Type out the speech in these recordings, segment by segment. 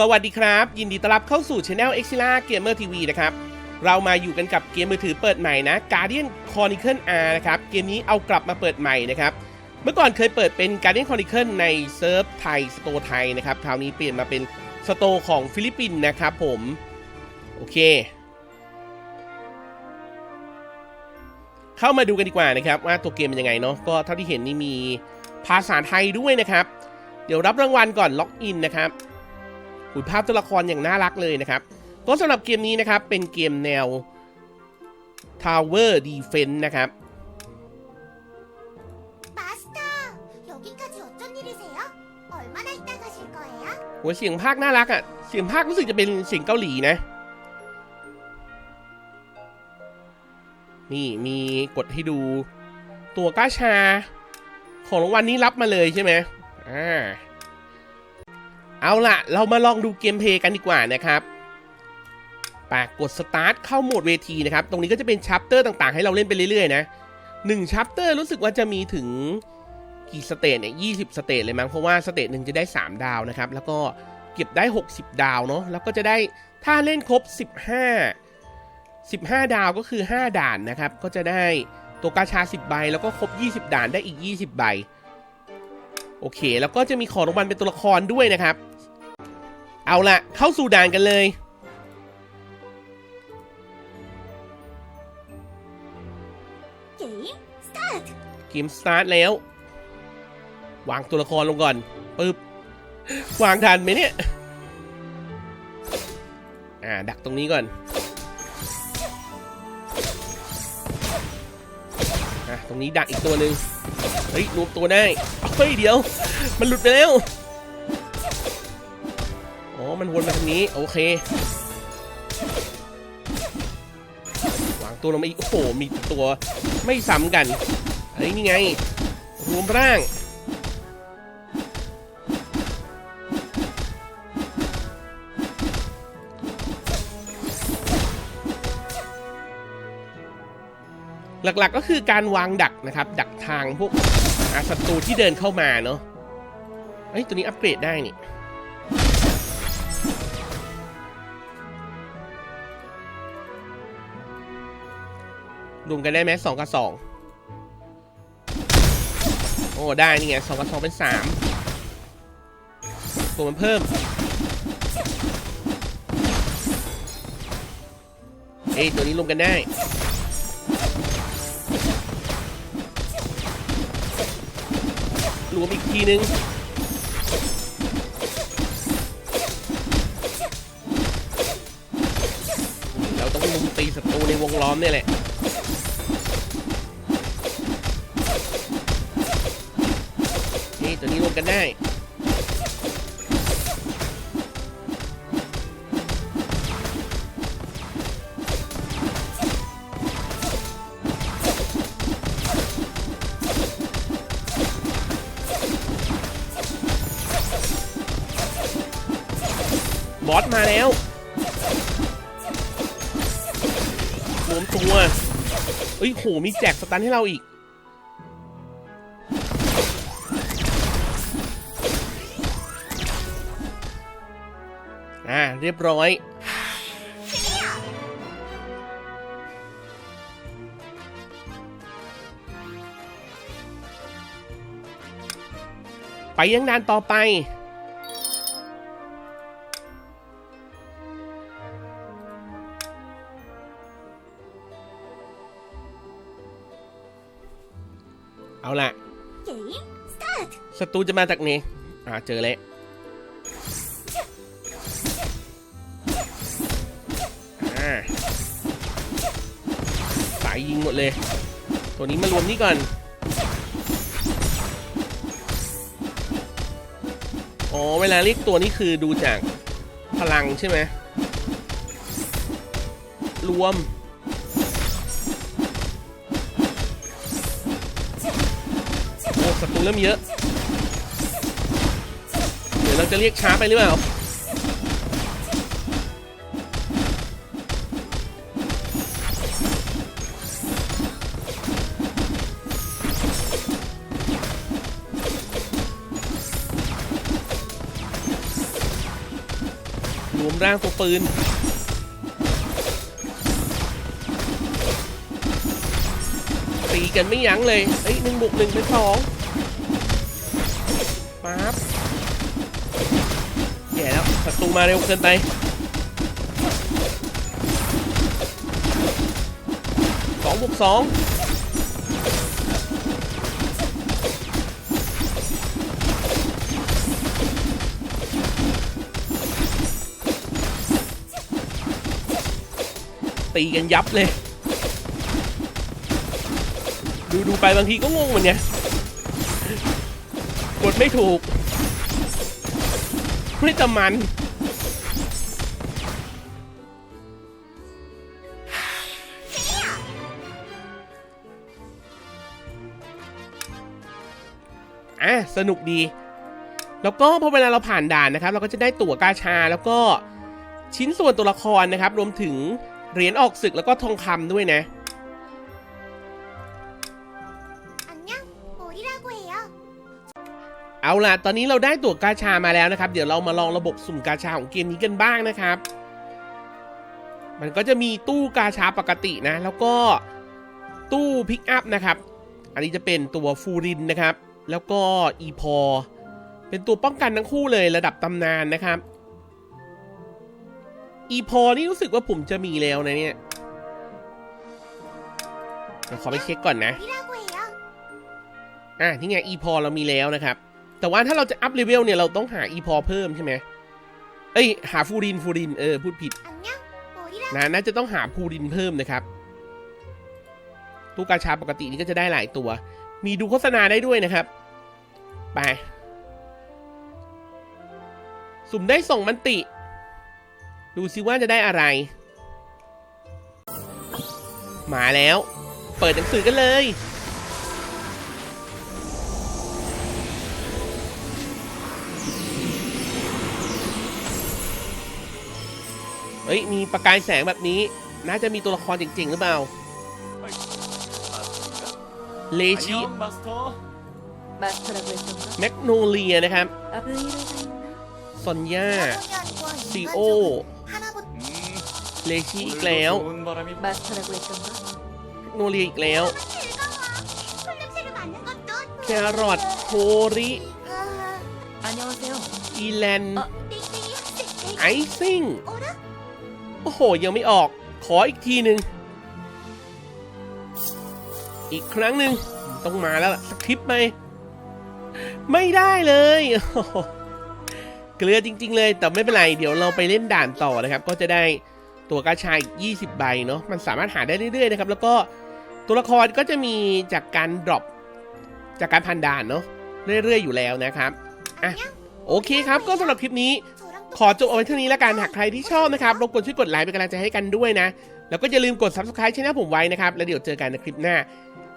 สวัสดีครับ ยินดีต้อนรับเข้าสู่ช anel e x i l a Gamer TV นะครับ เรามาอยู่กันกับเกมมือถือเปิดใหม่นะ Guardian Chronicle R นะครับ เกมนี้เอากลับมาเปิดใหม่นะครับ เมื่อก่อนเคยเปิดเป็น Guardian Chronicle ในเซิร์ฟไทยสโตร์ไทยนะครับ คราวนี้เปลี่ยนมาเป็นสโตร์ของฟิลิปปินส์นะครับผม โอเค เข้ามาดูกันดีกว่านะครับ ว่าตัวเกมเป็นยังไงเนาะ ก็เท่าที่เห็นนี่มีภาษาไทยด้วยนะครับ เดี๋ยวรับรางวัลก่อนล็อกอินนะครับ อุภาพตัวละครอย่างน่ารักเลยนะครับ ก็สำหรับเกมนี้นะครับ เป็นเกมแนว Tower Defense นะครับหัวเสียงภาคน่ารักอะ่ะ เสียงภาครู้สึกจะเป็นเสียงเกาหลีนะ นี่มีกดให้ดู ตัวก้าชา ของรางวัลนนี้รับมาเลยใช่ไหมอ่า เอาล่ะเรามาลองดูเกมเพย์กันดีกว่านะครับปากกดสตาร์ทเข้าโหมดเวทีนะครับ ตรงนี้ก็จะเป็นชัปเตอร์ต่างๆ ให้เราเล่นไปเรื่อยๆนะหนึ่งชัปเตอร์รู้สึกว่าจะมีถึงกี่สเตจเนี่ยยี่สิบสเตจเลยมั้ง เพราะว่าสเตจหนึ่งจะได้ 3 ดาวนะครับ แล้วก็เก็บได้ 60 ดาวเนาะ แล้วก็จะได้ถ้าเล่นครบ 15 15 ดาวก็คือ 5 ด่านนะครับ ก็จะได้ตัวกาชา 10 ใบ แล้วก็ครบ 20 ด่านได้อีก 20 ใบ โอเค แล้วก็จะมีของรางวัลเป็นตัวละครด้วยนะครับ เอาละเข้าสู่ด่านกันเลย เกมสตาร์ทเกมสตาร์ทแล้ว วางตัวละครลงก่อนปึ๊บวางทันไหมเนี่ย อ่า ดักตรงนี้ก่อนอะตรงนี้ดักอีกตัวหนึ่งเฮ้ยรวมตัวได้เฮ้ยเดี๋ยว มันหลุดไปแล้ว มันวนมาทางนี้ โอเควางตัวลงมาอีก โอ้โห มีตัวไม่ซ้ำกันเฮ้ยนี่ไง รวมร่าง หลักๆก็คือการวางดักนะครับ ดักทางพวกอาศัตรูที่เดินเข้ามาเนาะเฮ้ยตัวนี้อัปเกรดได้นี่ รวมกันได้ไหมสองกับสองโอ้ได้นี่ไงสองกับสองเป็นสามตัวมันเพิ่มเอ้ตัวนี้รวมกันได้รวมอีกทีนึงเราต้องลุมตีศัตรูในวงล้อมเนี่ยแหละ ตัวนี้รวมกันได้บอสมาแล้วรวมตัวเอ้ยโห มีแจกสตันให้เราอีก อ่าเรียบร้อยไปยังนานต่อไป เอาล่ะ ศัตรูจะมาจากไหนอ่า เจอแล้ว สายยิงหมดเลย ตัวนี้มารวมนี่ก่อน อ๋อ เวลาเรียกตัวนี้คือดูจากพลังใช่ไหม รวมโอ้ศัตรูเริ่มเยอะ เดี๋ยวเราจะเรียกช้าไปหรือเปล่า มร่างตัวปืน ตีกันไม่ยั้งเลยเอ้ยหนึ่งบุกหนึ่งเป็นสองปั๊บแย่แล้วศัตรูมาเร็วเกินไปสองบวกสอง ตีกันยับเลย ดูดูไปบางทีก็งงเหมือนกันกดไม่ถูกไม่ตมันอะสนุกดี แล้วก็พอเวลาเราผ่านด่านนะครับ เราก็จะได้ตั๋วกาชาแล้วก็ชิ้นส่วนตัวละครนะครับ รวมถึง เหรียญออกศึกแล้วก็ทองคำด้วยนะ เอาล่ะ ตอนนี้เราได้ตัวกาชามาแล้วนะครับ เดี๋ยวเรามาลองระบบสุ่มกาชาของเกมนี้กันบ้างนะครับ มันก็จะมีตู้กาชาปกตินะ แล้วก็ตู้พิกอัพนะครับ อันนี้จะเป็นตัวฟูรินนะครับ แล้วก็อีพอ เป็นตัวป้องกันทั้งคู่เลยระดับตำนานนะครับ อีพอนี่รู้สึกว่าผมจะมีแล้วนะเนี่ยเดี๋ขอไปเช็คก่อนนะ อะนี่ไงอีพอเรามีแล้วนะครับ แต่ว่าถ้าเราจะอัพเลเวลเนี่ยเราต้องหาอีพอเพิ่มใช่ไหมเอ้ยหาฟูรินฟูรินเออพูดผิดนะน่าจะต้องหาฟูรินเพิ่มนะครับตู้กาชาปกตินี่ก็จะได้หลายตัว มีดูโฆษณาได้ด้วยนะครับ ไป สุ่มได้ส่งมันติ ดูซิว่าจะได้อะไร มาแล้ว เปิดหนังสือกันเลย เฮ้ย มีประกายแสงแบบนี้ น่าจะมีตัวละครจริง ๆ หรือเปล่า เลชิ แมกโนเลียนะครับซอนยาซีโอ เลชิอีกแล้ว 오늘도 좋은 바람이 마스터라고 했던가? แมกโนเลียอีกแล้ว 즐거워. 콜냄새를 맡는 것도 แครอทโฮริ 아, 안녕하세요. อีแลน 아. 땡땡이 학생 ไอซิ่ง 어라? โอ้โห ยังไม่ออก ขออีกทีหนึ่ง อีกครั้งหนึ่ง ต้องมาแล้วล่ะสคริปต์ไหม ไม่ได้เลย โอ้โหเกลือจริง ๆ เลย แต่ไม่เป็นไร เดี๋ยวเราไปเล่นด่านต่อนะครับ ก็จะได้ ตัวกาชาย20 ใบเนาะมันสามารถหาได้เรื่อยๆนะครับแล้วก็ตัวละครก็จะมีจากการดรอปจากการพันด่านเนาะเรื่อยๆอยู่แล้วนะครับอะโอเคครับก็สำหรับคลิปนี้ขอจบเอาไว้เท่านี้แล้วกันหากใครที่ชอบนะครับรบกวนช่วยกดไลค์เป็นกำลังใจให้กันด้วยนะ แล้วก็อย่าลืมกด subscribe ช่องผมไว้นะครับ แล้วเดี๋ยวเจอกันในคลิปหน้า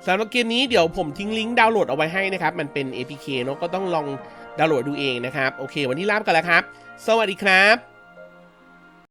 สำหรับเกมนี้เดี๋ยวผมทิ้งลิงก์ดาวน์โหลดเอาไว้ให้นะครับ มันเป็น APK เนอะก็ต้องลองดาวน์โหลดดูเองนะครับ โอเค วันนี้ลาไปกันแล้วครับ สวัสดีครับ